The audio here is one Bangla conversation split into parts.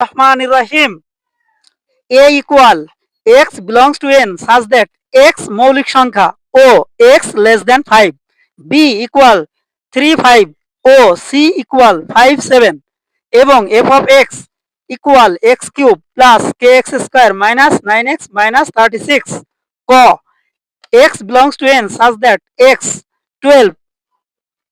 Rahman Rahim. A equal X belongs to N such that X মৌলিক সংখ্যা ও X less than five B equal three five ও সি ইকুয়াল ফাইভ সেভেন এবং F of X equal X cube plus K X square minus nine X minus thirty six ক X belongs to N such that X twelve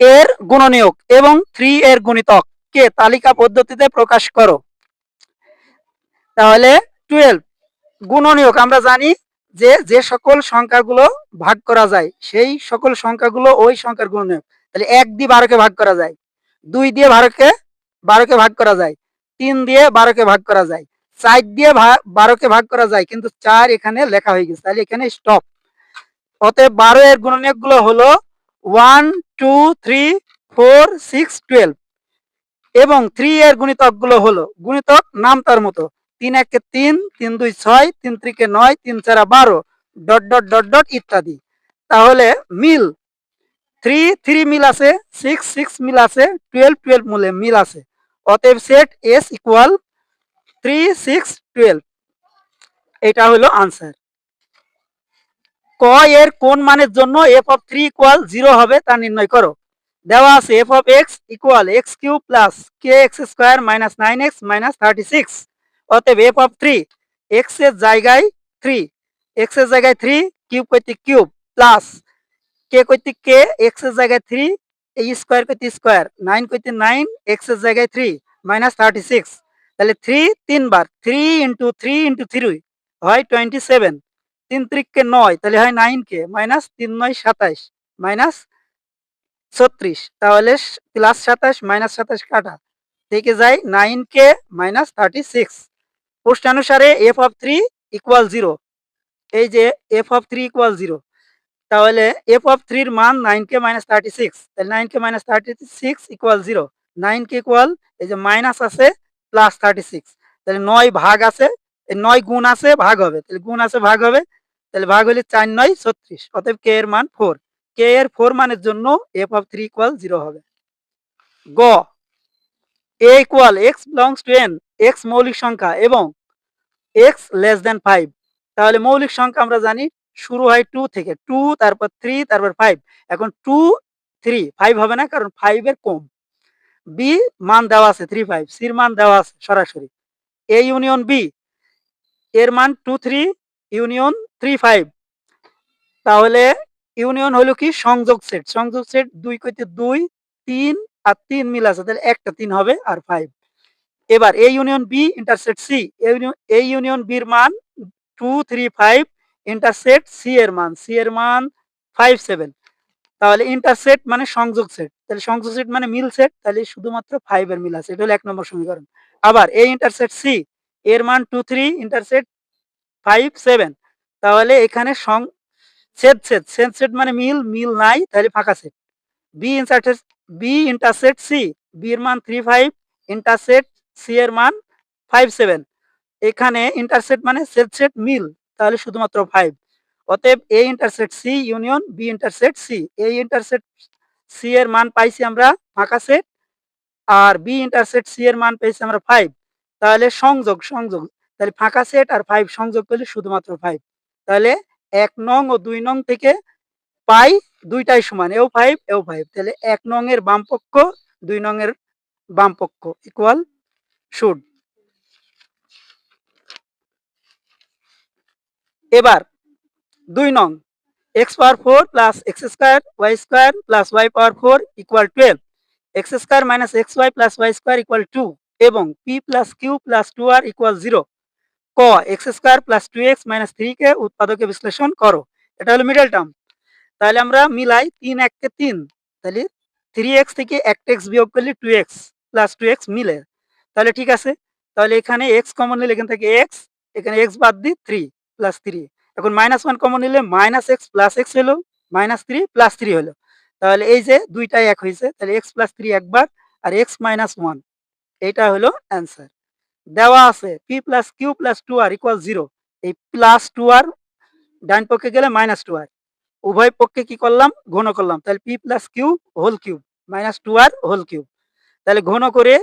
এর গুণনীয়ক এবং থ্রি এর গুণিতক। কে তালিকা পদ্ধতিতে প্রকাশ করো? তাহলে টুয়েলভ গুণনীয়ক, আমরা জানি যে যে সকল সংখ্যাগুলো ভাগ করা যায়, সেই সকল সংখ্যাগুলো ওই সংখ্যার গুণনীয়ক। তাহলে এক দিয়ে বারোকে ভাগ করা যায়, দুই দিয়ে বারোকে বারোকে ভাগ করা যায়, তিন দিয়ে বারোকে ভাগ করা যায়, চার দিয়ে বারোকে ভাগ করা যায়, কিন্তু চার এখানে লেখা হয়ে গেছে, তাহলে এখানে স্টপ অতএব বারো এর গুণনীয়কগুলো হলো one two three four six twelve এবং থ্রি এর গুণিতকগুলো হলো, গুণিতক নাম তার মতো। তিন একে তিন তিন দুই ছয়, তিন ত্রিকে নয়, তিন চারা বারো, ডট ডট ডট ডট ইত্যাদি। তাহলে মিল, থ্রি থ্রি মিল আছে, সিক্স সিক্স মিল আছে, টুয়েলভ টুয়েলভ মূলে মিল আছে। অতএব set S equal three, six, twelve. এটা হলো আনসার। ক এর কোন মানের জন্য F of three equal zero হবে তা নির্ণয় করো। দেওয়া আছে F of X equal X cube plus K X square minus nine X minus thirty six. অতএব এফ অফ থ্রি এক্সের জায়গায় থ্রি এক্সের জায়গায় থ্রি কিউব কর্তৃক কিউব প্লাস কে কর্তৃক কে এক্সের জায়গায় থ্রি এই স্কোয়ার কর্তৃক স্কোয়ার নাইন কর্তৃক নাইন এক্সের জায়গায় থ্রি মাইনাস থার্টি সিক্স তাহলে থ্রি তিনবার three into three into three হয় টোয়েন্টি সেভেন তিন ত্রিককে নয়, তাহলে হয় নাইন কে মাইনাস তিন নয় সাতাইশ মাইনাস ছত্রিশ। তাহলে প্লাস সাতাশ মাইনাস সাতাশ কাটা। থেকে যায় nine K minus thirty six প্রশ্নানুসারে F of three equal zero এই যে F of three equal zero তাহলে এফ অফ থ্রির মান nine K minus thirty six তাহলে nine K minus thirty six equal zero nine K equal এই যে মাইনাস আছে প্লাস থার্টি সিক্স তাহলে নয় ভাগ আছে নয় গুণ আছে, ভাগ হবে। তাহলে গুণ আছে, ভাগ হবে। তাহলে ভাগ হলে চার, নয়, ছত্রিশ। অতএব কে এর মান ফোর কে এর ফোর মানের জন্য F of three equal zero হবে। গ। A equal X belongs to N X মৌলিক সংখ্যা এবং এক্স লেস দেন ফাইভ তাহলে মৌলিক সংখ্যা আমরা জানি শুরু হয় টু থেকে। টু তারপর থ্রি তারপর ফাইভ এখন টু থ্রি ফাইভ হবে না, কারণ ফাইভ এর কম। বি মান দেওয়া আছে থ্রি ফাইভ সির মান দেওয়া আছে সরাসরি। এ ইউনিয়ন বি এর মান two three union three five তাহলে ইউনিয়ন হলো কি? সংযোগ সেট সংযোগ সেট দুই কইতে দুই, তিন আর তিন মিল আছে। তাহলে একটা তিন হবে আর ফাইভ এবার A union B intersect C A union বির মান two three five intersect C এর মান সি এর মান ফাইভ সেভেন তাহলে ইন্টারসেট মানে সংযোগ সেট তাহলে সংযোগ সেট মানে মিল সেট তাহলে শুধুমাত্র ফাইভ এর মিল আছে। এটা হলো এক নম্বর সমীকরণ। আবার এ ইন্টারসেট সি এর মান two three intersect five seven তাহলে এখানে সং সেট সেট সেট সেট মানে মিল মিল নাই, তাহলে ফাঁকা set B intersect B intersect C B এর মান থ্রি ফাইভ ইন্টারসেট সি এর মান ফাইভ সেভেন এখানে ইন্টারসেট মানে সেট মিল, তাহলে শুধুমাত্র ফাইভ অতএব A intersect C union B intersect C এই ইন্টারসেট সি এর মান পাইছি আমরা ফাঁকা সেট আর বি ইন্টারসেট সি এর মান পেয়েছি আমরা ফাইভ তাহলে সংযোগ সংযোগ। তাহলে ফাঁকা সেট আর ফাইভ সংযোগ করলে শুধুমাত্র ফাইভ তাহলে এক নং ও দুই নং থেকে পাই দুইটাই সমান। এও ফাইভ এও ফাইভ তাহলে এক নং এর বাম পক্ষ দুই নং এর বাম পক্ষ ইকুয়াল শুড এবার দুই নং X power four plus X square Y square plus Y power four equal twelve X square minus X Y plus Y square equal two এবং P plus Q plus two R equal zero ক X square plus two X minus three কে উৎপাদকে বিশ্লেষণ করো এটা হলো মিডল টার্ম তাহলে আমরা মিলাই তিন এককে তিন তাহলে থ্রি এক্স থেকে একটা এক্স বিয়োগ করলে two X plus two X মিলে তাহলে ঠিক আছে। তাহলে এখানে এক্স কমন নিলে এখান থেকে এক্স এখানে এক্স বাদ দিই থ্রি প্লাস থ্রি এখন মাইনাস ওয়ান কমন নিলে মাইনাস এক্স প্লাস এক্স হলো মাইনাস থ্রি প্লাস থ্রি হলো। তাহলে এই যে দুইটাই এক হয়েছে, তাহলে এক্স প্লাস থ্রি একবার আর এক্স মাইনাস ওয়ান এইটা হলো অ্যান্সার দেওয়া আছে P plus Q plus two R equal zero এই প্লাস টু আর ডান পক্ষে গেলে মাইনাস টু আর উভয় পক্ষে কি করলাম? ঘন করলাম। তাহলে P plus Q whole cube minus two R whole cube তাহলে ঘন করে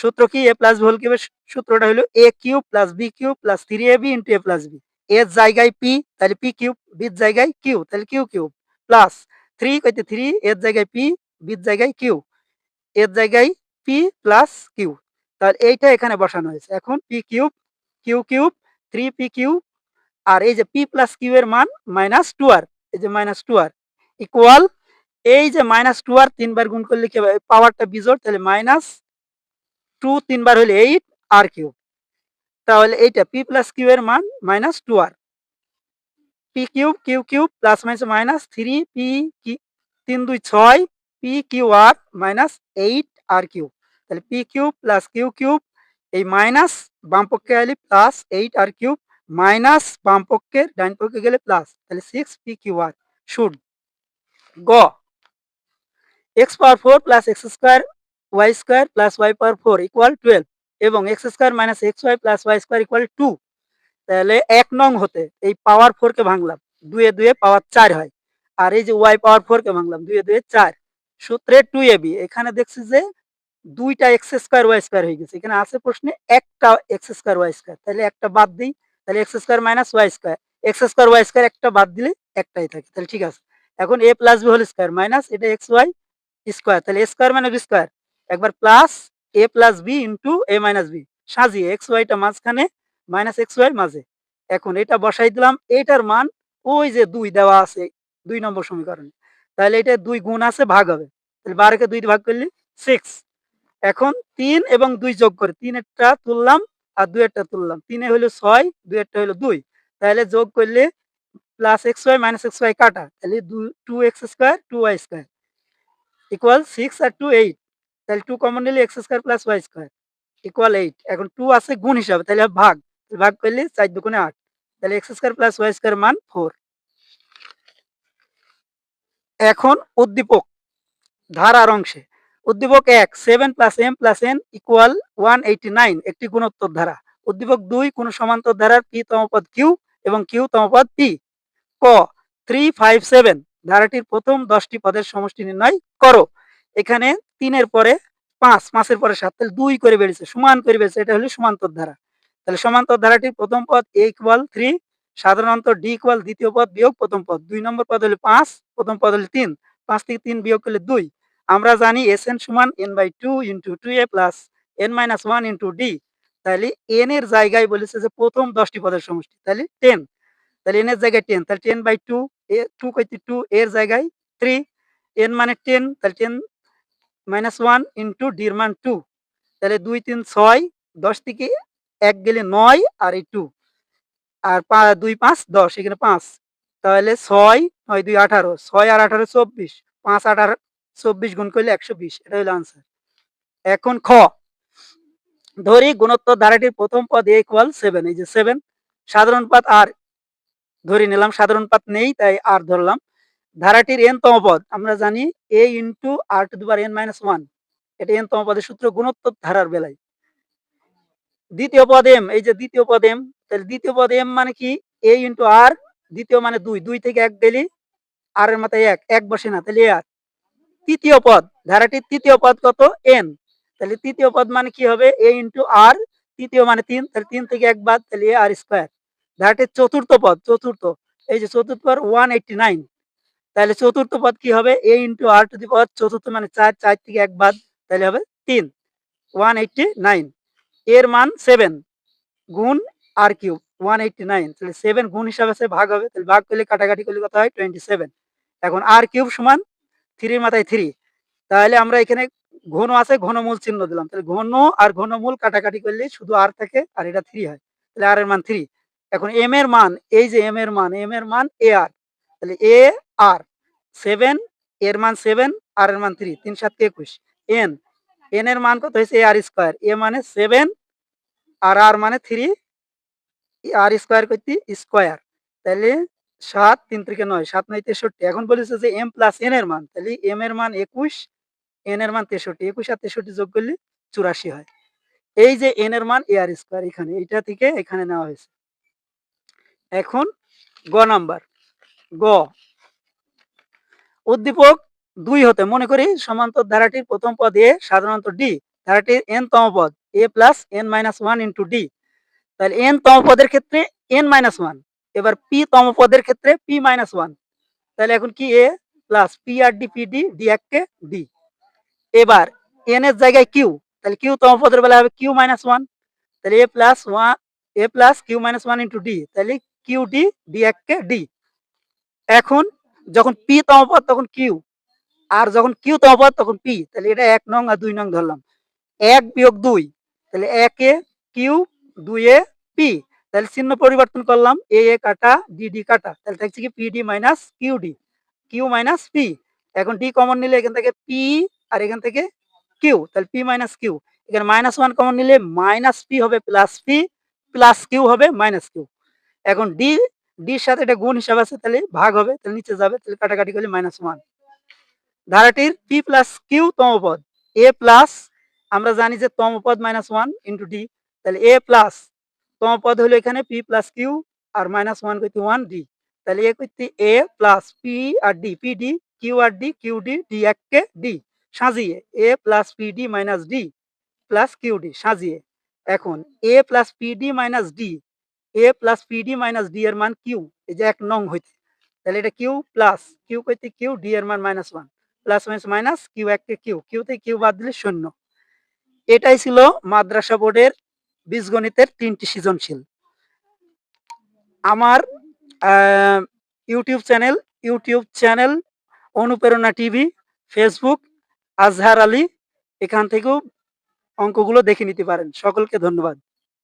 সূত্র কি? এ প্লাস হোল কিউবের সূত্রটা হলো A cube plus B cube plus three A B into A plus B এর জায়গায় পি তাহলে পি কিউব বির জায়গায় কিউ তাহলে কিউ কিউব প্লাস থ্রি কইতে থ্রি এর জায়গায় পি বির জায়গায় কিউ এর জায়গায় পি প্লাস কিউ তাহলে এইটা এখানে বসানো হয়েছে। এখন P cube Q cube three P Q আর এই যে পি প্লাস কিউ এর মান মাইনাস টু আর এই যে মাইনাস টু আর ইকুয়াল এই যে মাইনাস টু আর তিনবার গুণ করলে কি পাওয়ারটা বিজোড়, তাহলে মাইনাস টু তিনবার হলে এইট আর কিউব তাহলে এইটা পি প্লাস কিউ এর মান minus two R P cube Q cube plus minus minus three P তিন, দুই, ছয় P Q R minus eight R cube তাহলে P cube plus Q cube এই মাইনাস বাম পক্ষে গেলে plus eight R cube minus বাম পক্ষের ডাইন পক্ষে গেলে প্লাস তাহলে six P Q R should গ X power four plus X square Y square plus Y power four equal twelve এবং X square minus X Y plus Y square equal two তাহলে এক নং হতে এই পাওয়ার ফোর কে ভাঙলাম। দুয়ে দুয়ে পাওয়ার চার হয়। আর এই যে ওয়াই পাওয়ার ফোর কে ভাঙলাম, দুয়ে দুয়ে চার। সূত্রে টু এ বি এখানে দেখছি যে দুইটা এক্স স্কোয়ার ওয়াই স্কোয়ার হয়ে গেছে। এখানে আছে প্রশ্নে একটা এক্স স্কোয়ার ওয়াই স্কোয়ার তাহলে একটা বাদ দিই, তাহলে X square minus Y square X square Y square একটা বাদ দিলে একটাই থাকে, তাহলে ঠিক আছে। এখন A plus B whole square minus এটা এক্স ওয়াই স্কোয়ার তাহলে স্কোয়ার বি স্কোয়ার একবার plus A plus B into A minus B সাজিয়ে এক্স ওয়াইটা মাঝখানে মাইনাস এক্স ওয়াই মাঝে। এখন এটা বসাই দিলাম, এটার মান ওই যে দুই দেওয়া আছে, দুই নম্বর সমীকরণে। তাহলে এটা দুই গুণ আছে, ভাগ হবে। তাহলে বারোকে দুই ভাগ করলে সিক্স এখন তিন এবং দুই যোগ করে তিন একটা তুললাম আর দুই একটা তুললাম। তিনে হলো ছয় দুই একটা হলো দুই। তাহলে যোগ করলে plus X Y minus X Y কাটা। তাহলে two X square two Y square equal six আর টু এইট তাহলে টু কমন নিলে X square plus Y square equal eight এখন টু আছে গুণ হিসাবে, তাহলে ভাগ। ভাগ করলে চার দুগুণে আট। তাহলে X square plus Y square মান ফোর এখন উদ্দীপক, ধারার অংশে। উদ্দীপক এক seven plus M plus N equal one eighty nine একটি গুণোত্তর ধারা। উদ্দীপক দুই, কোন সমান্তর ধারার পি তমপদ কিউ এবং কিউ তমপদ পি ক থ্রি ফাইভ সেভেন ধারাটির প্রথম দশটি পদের সমষ্টি নির্ণয় করো। এখানে তিনের পরে পাঁচ, পাঁচের পরে সাত, তাহলে দুই করে বেড়েছে, সমান করে বেড়েছে, এটা হলো সমান্তর ধারা। তাহলে সমান্তর ধারাটির প্রথম পদ এ ইকুয়াল থ্রি সাধারণত ডি ইকুয়াল দ্বিতীয় পদ বিয়োগ প্রথম পদ। দুই নম্বর পদ হলো পাঁচ, প্রথম পদ হলো তিন, পাঁচ থেকে তিন বিয়োগ করলে দুই। আমরা জানি এস এন সমান N by two into two A plus N minus one into D তাহলে এন এর জায়গায় বলেছে যে প্রথম দশটি পদের সমষ্টি, তাহলে টেন তাহলে এন এর জায়গায় টেন তাহলে ten by two A two কইতে টু এর জায়গায় থ্রি এন মানে টেন তাহলে টেন মাইনাস ওয়ান ইন্টু ডির মান টু তাহলে দুই তিন ছয়, দশ থেকে এক গেলে নয় আর এই টু আর দুই পাঁচ, দশ, এখানে পাঁচ। তাহলে ছয়, নয়, দুই, আঠারো। ছয় আর আঠারো, চব্বিশ। পাঁচ আঠারো চব্বিশ গুণ করলে একশো বিশ। এটা হলো আনসার এখন খ। ধরি গুণোত্তর ধারাটির প্রথম পদ এ ইকুয়াল সেভেন এই যে সেভেন সাধারণ পদ আর ধরে নিলাম, সাধারণ পাত নেই, তাই আর ধরলাম। ধারাটির এন তম পদ। আমরা জানি এ ইন্টু আর টু দুবার এন মাইনাস ওয়ান এটা এন তম পদের সূত্র গুণোত্তর ধারার বেলায়। দ্বিতীয় পদ এম এই যে দ্বিতীয় পদ এম তাহলে দ্বিতীয় পদ এম মানে কি? এ ইন্টু আর দ্বিতীয় মানে দুই। দুই থেকে এক গেলি আর এর মাথায় এক। এক বসে না, তাহলে আর তৃতীয় পদ, ধারাটির তৃতীয় পদ কত? এন তাহলে তৃতীয় পদ মানে কি হবে? এ ইন্টু আর তৃতীয় মানে তিন। তাহলে তিন থেকে এক বাদ, তাহলে আর স্কোয়ার ধারাটির চতুর্থ পদ, চতুর্থ। এই যে চতুর্থ পদ ওয়ান এইটটি নাইন তাহলে চতুর্থ পদ কি হবে? এ ইন্টু আর টু দি পদ চতুর্থ মানে চার চার থেকে এক বাদ, তাহলে হবে তিন। ওয়ান এইটটি নাইন এর মান সেভেন গুণ R cube one eighty nine তাহলে সেভেন গুণ হিসাবে সে ভাগ হবে, তাহলে ভাগ করলে কাটাকাটি করলে কত হয়? টোয়েন্টি সেভেন এখন আর কিউব সমান থ্রির মাথায় থ্রি তাহলে আমরা এখানে ঘন আছে, ঘনমূল চিহ্ন দিলাম। তাহলে ঘন আর ঘনমূল কাটাকাটি করলে শুধু আর থাকে আর এটা থ্রি হয়। তাহলে আর এর মান থ্রি এখন এম এর মান, এই যে এম এর মান এম এর মান এ আর তাহলে এ আর সেভেন এর মান সেভেন আর এর মান থ্রি তিন সাতকে একুশ। এন এন এর মান কত হয়েছে? এ আর স্কোয়ার এ মানে সেভেন আর আর মানে থ্রি আর স্কোয়ার করতে স্কোয়ার তাহলে সাত, তিন থেকে নয়, সাত নয় তেষট্টি। এখন বলেছে যে এম প্লাস এন এর মান, তাহলে এম এর মান একুশ এন এর মান তেষট্টি। একুশ আর তেষট্টি যোগ করলে চুরাশি হয়। এই যে এন এর মান এ আর স্কোয়ার এখানে, এইটা থেকে এখানে নেওয়া হয়েছে। এখন গ নাম্বার। গ। উদ্দীপক দুই হতে মনে করি সমান্তর ধারাটির প্রথম পদ এ, সাধারণত ডি ধারাটির এন তম পদ A plus N minus one into D তাহলে এন তম পদের ক্ষেত্রে এন মাইনাস ওয়ান এবার পি তম পদের ক্ষেত্রে পি মাইনাস ওয়ান তাহলে এখন কি A? Plus P R D P D D এককে ডি এবার এন এর জায়গায় কিউ তাহলে কিউ তম পদের বেলা হবে কিউ মাইনাস ওয়ান তাহলে A plus one A plus Q minus one into D তাহলে কিউ ডি ডি এককে ডি এখন যখন পি তম পদ তখন কিউ। আর যখন কিউ তম পদ তখন পি। তাহলে এটা এক নং আর দুই নং ধরলাম। এক বিয়োগ দুই। তাহলে একে কিউ দুই এ পি। তাহলে চিহ্ন পরিবর্তন করলাম। এ এ কাটা, ডি ডি কাটা। তাহলে থাকছে কি P, D minus Q, D. Q minus P. এখন ডি কমন নিলে এখান থেকে পি আর এখান থেকে কিউ। তাহলে পি মাইনাস কিউ। এখানে মাইনাস ওয়ান কমন নিলে মাইনাস পি হবে প্লাস পি, প্লাস কিউ হবে মাইনাস কিউ। এখন ডি ডির সাথে এটা গুণ হিসাব আছে, তাহলে ভাগ হবে, তাহলে নিচে যাবে, তাহলে কাটাকাটি করলে মাইনাস ওয়ান ধারাটির পি প্লাস কিউ তম পদ এ প্লাস আমরা জানি যে তম পদ মাইনাস ওয়ান ইন্টু ডি তাহলে এ প্লাস তম পদ হলো এখানে পি প্লাস কিউ আর মাইনাস ওয়ান করতে ওয়ান ডি তাহলে এ করতে A plus P R D P D Q R D Q D D এককে ডি সাজিয়ে A plus P D minus D plus Q D সাজিয়ে। এখন A plus P D minus D A plus P D minus D এর মান কিউ এই যে এক নং হইতে তাহলে এটা কিউ প্লাস কিউ কইতে কিউ ডি এর মান minus one plus minus minus Q এককে কিউ কিউ থেকে কিউ বাদ দিলে শূন্য। এটাই ছিল মাদ্রাসা বোর্ডের বীজগণিতের তিনটি সৃজনশীল। আমার ইউটিউব চ্যানেল ইউটিউব চ্যানেল অনুপ্রেরণা টিভি ফেসবুক আজহার আলী, এখান থেকেও অঙ্কগুলো দেখে নিতে পারেন। সকলকে ধন্যবাদ।